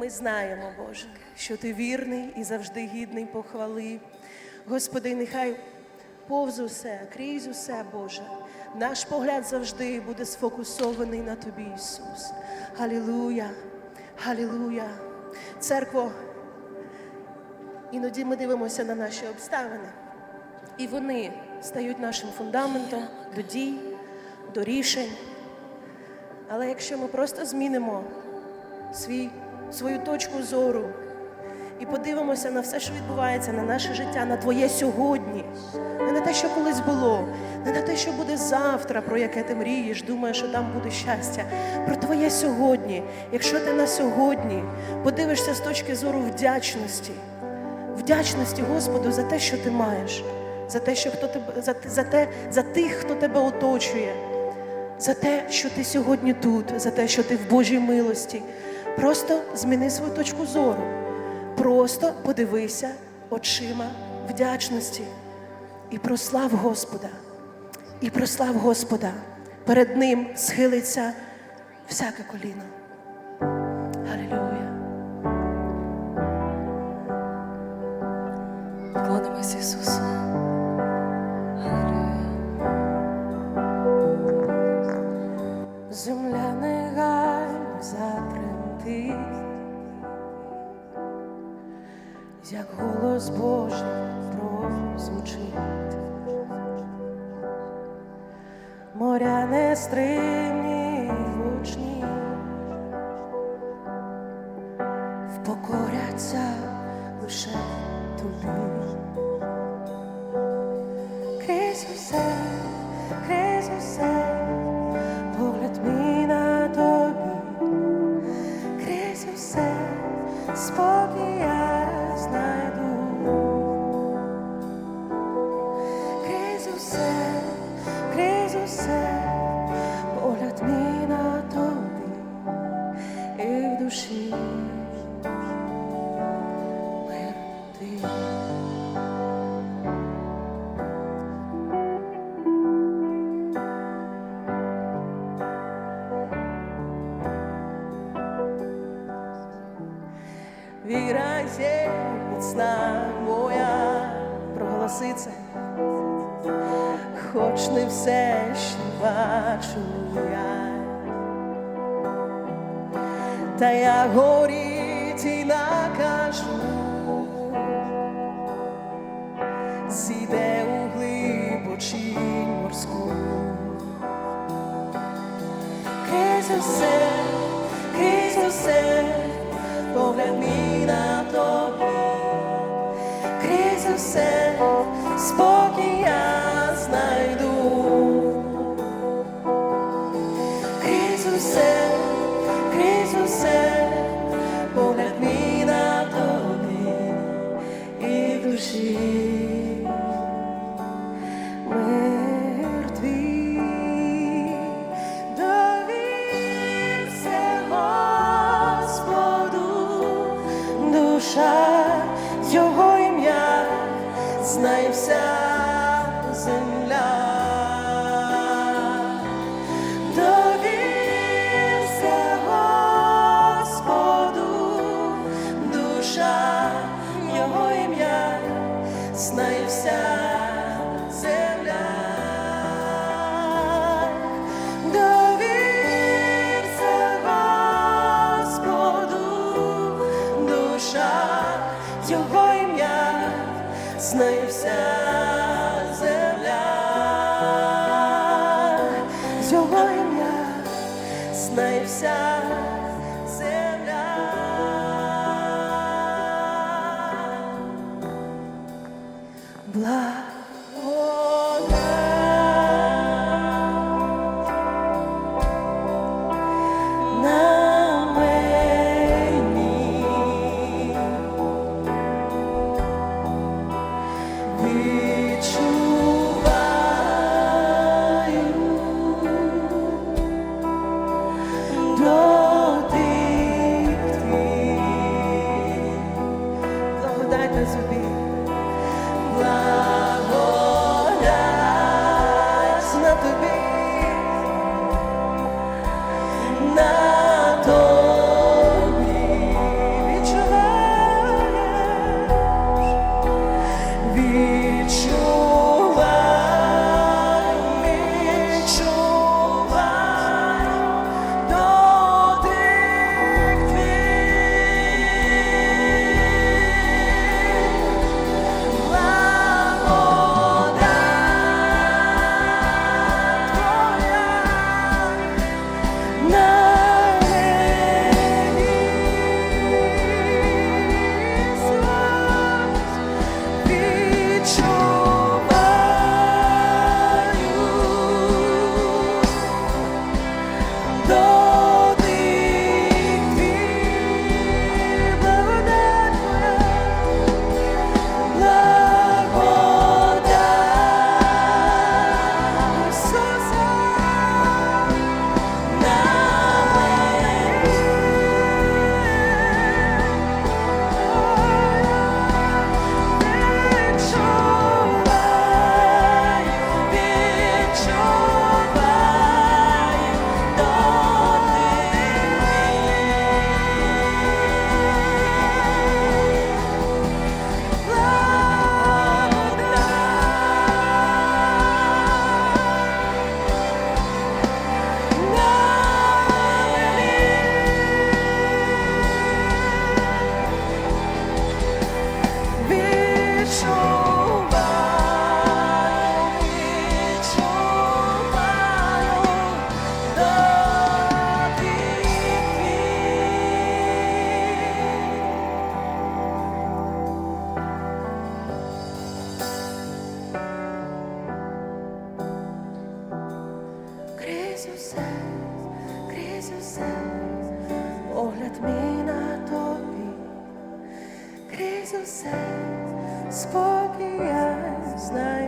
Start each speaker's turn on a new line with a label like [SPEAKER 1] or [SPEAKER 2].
[SPEAKER 1] Ми знаємо, Боже, що ти вірний і завжди гідний похвали. Господи, нехай повз усе, крізь усе, Боже. Наш погляд завжди буде сфокусований на Тобі, Ісус. Халілуя! Халілуя! Церкво, іноді ми дивимося на наші обставини, і вони стають нашим фундаментом до дій, до рішень. Але якщо ми просто змінимо свій, свою точку зору і подивимося на все, що відбувається, на наше життя, на твоє сьогодні, не на те, що колись було, не на те, що буде завтра, про яке ти мрієш, думаєш, що там буде щастя, про твоє сьогодні. Якщо ти на сьогодні подивишся з точки зору вдячності, вдячності Господу за те, що ти маєш, за те, що хто тебе за, за те, за тих, хто тебе оточує за те, що ти сьогодні тут, за те, що ти в Божій милості. Просто зміни свою точку зору. Просто подивися очима вдячності і прослав Господа. І прослав Господа. Перед Ним схилиться всяке коліно. Алілуя.
[SPEAKER 2] Кланимось Ісусу.
[SPEAKER 1] Земля як голос Божий прозвучить. Моря нестримні усе, погляд мій на в душі. Мир міцна моя, проголоси це, хоч не все ще бачу я, та я горіть і накажу, знає вся земля. Довірся Господу, душа Його ім'я, знає вся this крізь усе, крізь усе, погляд мій на тобі, крізь усе, спокій я знаю.